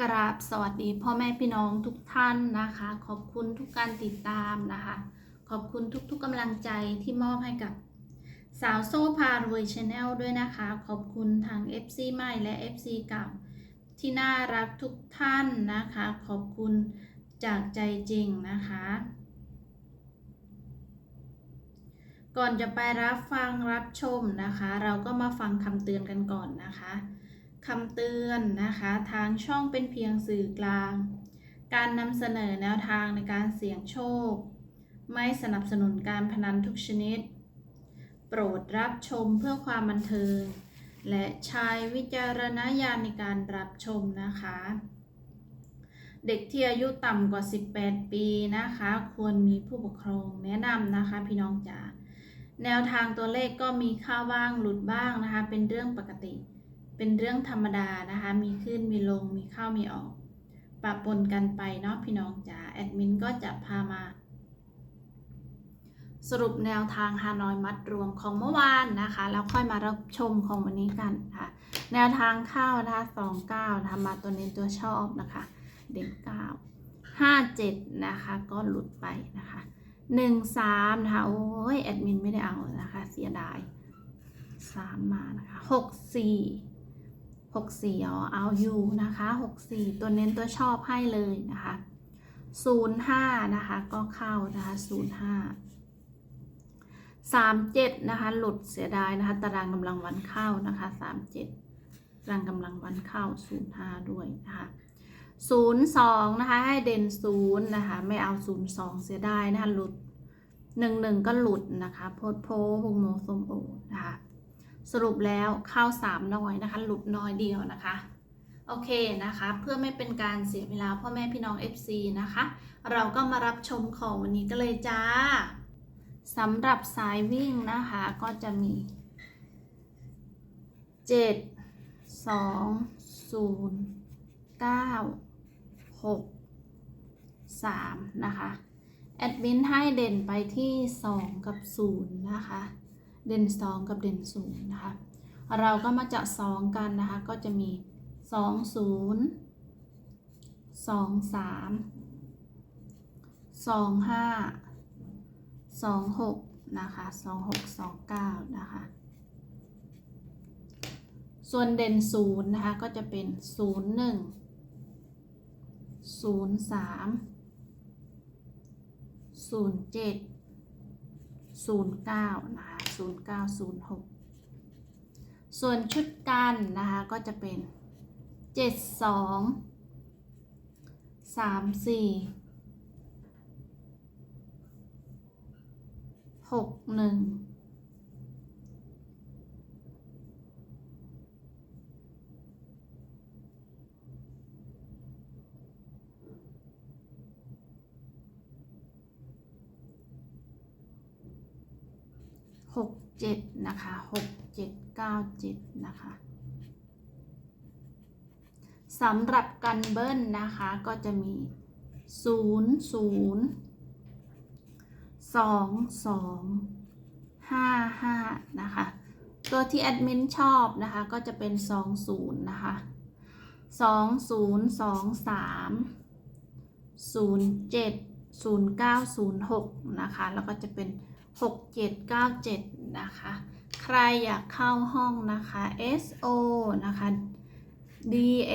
กราบสวัสดีพ่อแม่พี่น้องทุกท่านนะคะ ขอบคุณทุกการติดตามนะคะ ขอบคุณทุกๆกำลังใจที่มอบให้กับสาวโซ่พารวยชาแนลด้วยนะคะ ขอบคุณทาง FC ใหม่และ FC เก่าที่น่ารักทุกท่านนะคะ ขอบคุณจากใจจริงนะคะ ก่อนจะไปรับฟังรับชมนะคะ เราก็มาฟังคำเตือนกันก่อนนะคะ คำเตือนนะคะ ทางช่องเป็นเพียงสื่อกลาง การนำเสนอแนวทางในการเสี่ยงโชค ไม่สนับสนุนการพนันทุกชนิด โปรดรับชมเพื่อความบันเทิง และใช้วิจารณญาณในการรับชมนะคะ เด็กที่อายุต่ำกว่า 18 ปีนะคะ ควรมีผู้ปกครองแนะนำนะคะพี่น้องจ๋าแนวทางตัวเลขก็มีเข้าบ้างหลุดบ้างนะคะ เป็นเรื่องปกติ เป็นเรื่องธรรมดานะคะ มีขึ้นมีลงมีเข้ามีออกปะปนกันไปเนาะพี่น้องจ๋าแอดมินก็จะพามา สรุปแนวทางฮานอยมัดรวมของเมื่อวานนะคะ แล้วค่อยมารับชมของวันนี้กันค่ะ แนวทางเข้านะคะสองเก้านะคะมาตัวเน้นตัวชอบนะคะ เด่นเก้าห้าเจ็ดนะคะก็หลุดไปนะคะหนึ่งสามนะคะโอ้ยแอดมินไม่ได้เอานะคะ เสียดายสามมานะคะหกสี่ หกสี่อ๋อเอาอยู่นะคะหกสี่ตัวเน้นตัวชอบให้เลยนะคะศูนย์ห้านะคะ ก็เข้านะคะศูนย์ห้าสามเจ็ดนะคะ หลุดเสียดายนะคะ ตารางกำลังวันเข้านะคะสามเจ็ดตารางกำลังวันเข้าศูนย์ห้าด้วยนะคะศูนย์สองนะคะ ให้เด่นศูนย์นะคะ ไม่เอาศูนย์สองเสียดายนะคะ หลุดหนึ่งหนึ่งก็หลุดนะคะ โพดโพฮงโมสมโอนะคะ สรุปแล้วเข้าสามน้อยนะคะหลุดน้อยเดียวนะคะโอเคนะคะ เพื่อไม่เป็นการเสียเวลาพ่อแม่พี่น้อง FC นะคะ เราก็มารับชมของวันนี้กันเลยจ้าสำหรับสายวิ่งนะคะก็จะมี 7 2 0 9 6 3 นะคะ แอดมินให้เด่นไปที่ 2 กับ 0 นะคะ เด่น 2 กับเด่น0นะคะ เราก็มาจะ2กันนะคะ ก็จะมี 2 0 2 3 2 5 2 6นะคะ2 6 2 9นะคะ ส่วนเด่น0นะคะ ก็จะเป็น 0 1ศูนย์สามศูนย์เจ็ดศูนย์เก้านะคะ ศูนย์เก้าศูนย์หกส่วนชุดกันนะคะก็จะเป็นเจ็ด สองสามสี่หกหนึ่งหกเจ็ดนะคะหกเจ็ดเก้าเจ็ดนะคะสำหรับกันเบิ้ลนะคะ ก็จะมีศูนย์ศูนย์สองสองห้าห้านะคะ ตัวที่แอดมินชอบนะคะ ก็จะเป็นสองศูนย์นะคะสองศูนย์สองสามศูนย์เจ็ดศูนย์เก้าศูนย์หกนะคะ แล้วก็จะเป็น 6797 นะคะ ใครอยากเข้าห้องนะคะ SO นะคะ DA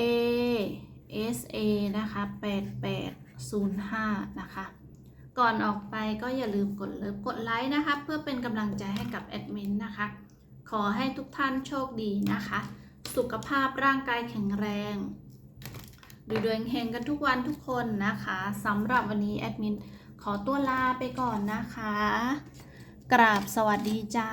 SA นะคะ 8805 นะคะ ก่อนออกไปก็อย่าลืมกดเลิฟกดไลค์นะคะ เพื่อเป็นกำลังใจให้กับแอดมินนะคะ ขอให้ทุกท่านโชคดีนะคะ สุขภาพร่างกายแข็งแรงดูดวงเฮงกันทุกวันทุกคนนะคะสำหรับวันนี้แอดมินขอตัวลาไปก่อนนะคะ กราบสวัสดีจ้า